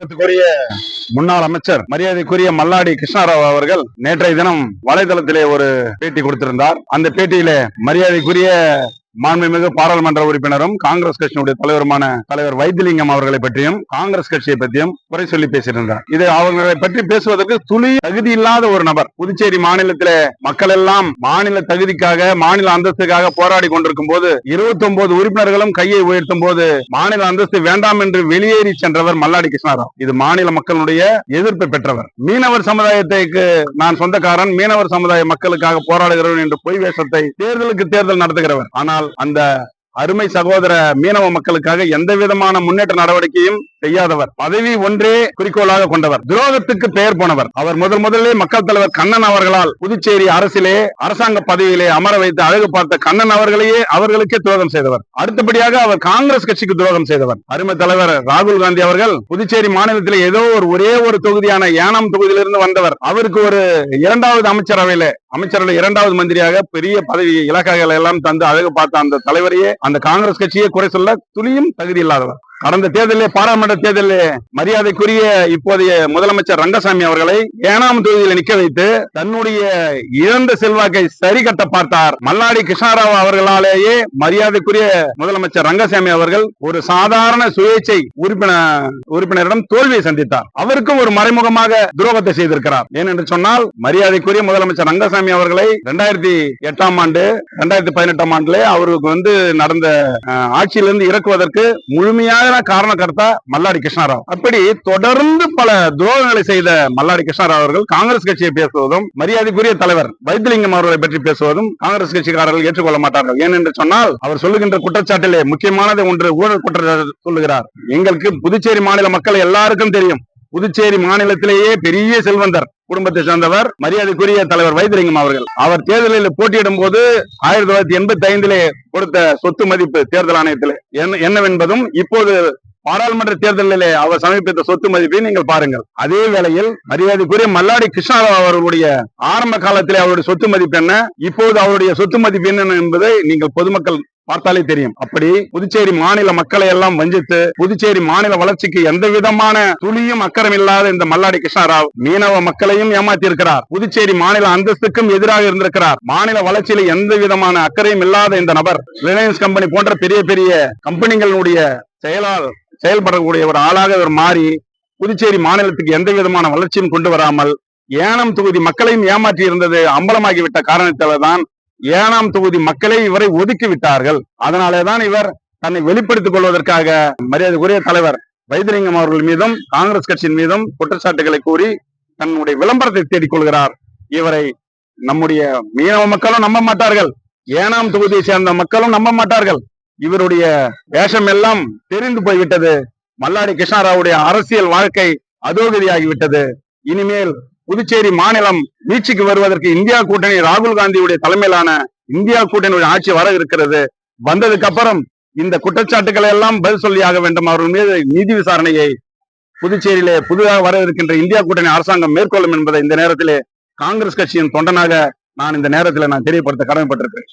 மரியாதைக்குரிய முன்னாள் அமைச்சர் மரியாதைக்குரிய மல்லாடி கிருஷ்ணாராவ் அவர்கள் நேற்றைய தினம் வலைதளத்திலே ஒரு பேட்டி கொடுத்திருந்தார். அந்த பேட்டியிலே மரியாதைக்குரிய மாண்புமிகு பாராளுமன்ற உறுப்பினரும் காங்கிரஸ் கட்சியினுடைய தலைவருமான தலைவர் வைத்திலிங்கம் அவர்களை பற்றியும் காங்கிரஸ் கட்சியை பற்றியும் குறை சொல்லி பேசியிருந்தார். இது அவர்களை பற்றி பேசுவதற்கு துளி தகுதி இல்லாத ஒரு நபர். புதுச்சேரி மாநிலத்தில மக்கள் எல்லாம் மாநில தகுதிக்காக மாநில அந்தஸ்துக்காக போராடி கொண்டிருக்கும் போது இருபத்தி ஒன்பது உறுப்பினர்களும் கையை உயர்த்தும் போது மாநில அந்தஸ்து வேண்டாம் என்று வெளியேறி சென்றவர் மல்லாடி கிருஷ்ணாராவ். இது மாநில மக்களுடைய எதிர்ப்பை பெற்றவர். மீனவர் சமுதாயத்துக்கு நான் சொந்தக்காரன் மீனவர் சமுதாய மக்களுக்காக போராடுகிறவன் என்று பொய் வேஷத்தை தேர்தலுக்கு தேர்தல் நடத்துகிறவர். ஆனால் அந்த அருமை சகோதர மீனவ மக்களுக்காக எந்த விதமான முன்னேற்ற நடவடிக்கையும் செய்யாதவர். பதவி ஒன்றே குறிக்கோளாக கொண்டவர். துரோகத்துக்கு பெயர் போனவர். அவர் முதல் முதலே மக்கள் தலைவர் கண்ணன் அவர்களால் புதுச்சேரி அரசிலே அரசாங்க பதவியிலே அமர வைத்து அழகு பார்த்த கண்ணன் அவர்களையே அவர்களுக்கே துரோகம் செய்தவர். அடுத்தபடியாக அவர் காங்கிரஸ் கட்சிக்கு துரோகம் செய்தவர். அருமை தலைவர் ராகுல் காந்தி அவர்கள் புதுச்சேரி மாநிலத்திலே ஏதோ ஒரு ஒரே ஒரு தொகுதியான ஏனாம் தொகுதியிலிருந்து வந்தவர். அவருக்கு ஒரு இரண்டாவது அமைச்சரவையில அமைச்சரவை இரண்டாவது மந்திரியாக பெரிய பதவி இலக்காகளை எல்லாம் தந்து அழகு பார்த்த அந்த தலைவரையே அந்த காங்கிரஸ் கட்சியை குறை சொல்ல துளியும் தகுதி இல்லாதவர். கடந்த தேர்தலில் பாராளுமன்ற தேர்தலில் மரியாதைக்குரிய இப்போதைய முதலமைச்சர் ரங்கசாமி அவர்களை ஏனாம் தொகுதியில் நிக்க வைத்து தன்னுடைய இழந்த செல்வாக்கை சரி கட்ட பார்த்தார். மல்லாடி கிருஷ்ணாராவ் அவர்களாலேயே மரியாதைக்குரிய முதலமைச்சர் ரங்கசாமி அவர்கள் ஒரு சாதாரண சுயேட்சை உறுப்பினர் உறுப்பினரிடம் தோல்வியை சந்தித்தார். அவருக்கும் ஒரு மறைமுகமாக துரோகத்தை செய்திருக்கிறார். ஏனென்று சொன்னால் மரியாதைக்குரிய முதலமைச்சர் ரங்கசாமி அவர்களை இரண்டாயிரத்தி எட்டாம் ஆண்டு இரண்டாயிரத்தி பதினெட்டாம் ஆண்டுல அவருக்கு வந்து நடந்த ஆட்சியிலிருந்து இறக்குவதற்கு முழுமையாக முழுமையான காரணக்கர்த்தா மல்லாடி கிருஷ்ணாராவ். அப்படி தொடர்ந்து பல துரோகங்களை செய்த மல்லாடி கிருஷ்ணாராவ் அவர்கள் காங்கிரஸ் கட்சியை பேசுவதும் மரியாதைக்குரிய தலைவர் வைத்திலிங்கம் அவர்களை பற்றி பேசுவதும் காங்கிரஸ் கட்சிக்காரர்கள் ஏற்றுக்கொள்ள மாட்டார்கள். ஏனென்று சொன்னால் அவர் சொல்லுகின்ற குற்றச்சாட்டிலே முக்கியமானது ஒன்று ஊழல் குற்றச்சாட்டு சொல்லுகிறார். எங்களுக்கு புதுச்சேரி மாநில மக்கள் எல்லாருக்கும் தெரியும். புதுச்சேரி மாநிலத்திலேயே பெரிய செல்வந்தர். குடும்பத்தை சேர்ந்தவர் மரியாதைக்குரிய தலைவர் வைத்திலிங்கம் அவர்கள். அவர் தேர்தலில் போட்டியிடும் போது ஆயிரத்தி தொள்ளாயிரத்தி எண்பத்தி ஐந்திலே கொடுத்த சொத்து மதிப்பு தேர்தல் ஆணையத்திலே. என்ன- என்னவென்பதும் இப்போது பாராளுமன்ற தேர்தலிலே அவர் சமர்ப்பித்த சொத்து மதிப்பை நீங்கள் பாருங்கள். அதே வேளையில் மரியாதைக்குரிய மல்லாடி கிருஷ்ணாராவ் அவர்களுடைய ஆரம்ப காலத்திலே அவருடைய சொத்து மதிப்பு என்ன? இப்போது அவருடைய சொத்து மதிப்பு என்ன என்பதை நீங்கள் பொதுமக்கள் பார்த்தாலே தெரியும். அப்படி புதுச்சேரி மாநில மக்களை எல்லாம் வஞ்சித்து புதுச்சேரி மாநில வளர்ச்சிக்கு எந்த விதமான துளியும் அக்கறம் இல்லாத இந்த மல்லாடி கிருஷ்ணராவ் மீனவ மக்களையும் ஏமாத்தி இருக்கிறார் புதுச்சேரி மாநில அந்தஸ்துக்கும் எதிராக இருந்திருக்கிறார். மாநில வளர்ச்சியில எந்த விதமான அக்கறையும் இல்லாத இந்த நபர் ரிலையன்ஸ் கம்பெனி போன்ற பெரிய பெரிய கம்பெனிகளுடைய செயலால் செயல்படக்கூடிய ஒரு ஆளாக இவர் மாறி புதுச்சேரி மாநிலத்துக்கு எந்த விதமான வளர்ச்சியும் கொண்டு வராமல் ஏனம் தொகுதி மக்களையும் ஏமாற்றி இருந்தது அம்பலமாகிவிட்ட காரணத்தால தான் ஏனாம் தொகுதி மக்களை இவரை ஒதுக்கி விட்டார்கள். அதனாலேதான் இவர் தன்னை வெளிப்படுத்திக் கொள்வதற்காக மரியாதைக்குரிய தலைவர் வைத்திலிங்கம் அவர்கள் மீதும் காங்கிரஸ் கட்சியின் மீதும் குற்றச்சாட்டுகளை கூறி தன்னுடைய விளம்பரத்தை தேடிக்கொள்கிறார் இவரை நம்முடைய மீனவ மக்களும் நம்ப மாட்டார்கள். ஏனாம் தொகுதியை சேர்ந்த மக்களும் நம்ப மாட்டார்கள். இவருடைய வேஷம் எல்லாம் தெரிந்து போய்விட்டது. மல்லாடி கிருஷ்ணாராவுடைய அரசியல் வாழ்க்கை அதோகதியாகிவிட்டது. இனிமேல் புதுச்சேரி மாநிலம் மீட்சிக்கு வருவதற்கு இந்தியா கூட்டணி ராகுல் காந்தியுடைய தலைமையிலான இந்தியா கூட்டணியுடைய ஆட்சி வர இருக்கிறது. வந்ததுக்கு அப்புறம் இந்த குற்றச்சாட்டுகளை எல்லாம் பதில் சொல்லியாக வேண்டும். அவர்கள் மீது நீதி விசாரணையை புதுச்சேரியிலே புதிதாக வர இருக்கின்ற இந்தியா கூட்டணி அரசாங்கம் மேற்கொள்ளும் என்பதை இந்த நேரத்திலே காங்கிரஸ் கட்சியின் தொண்டனாக நான் இந்த நேரத்தில் நான் தெரியப்படுத்த கடமைப்பட்டிருக்கிறேன்.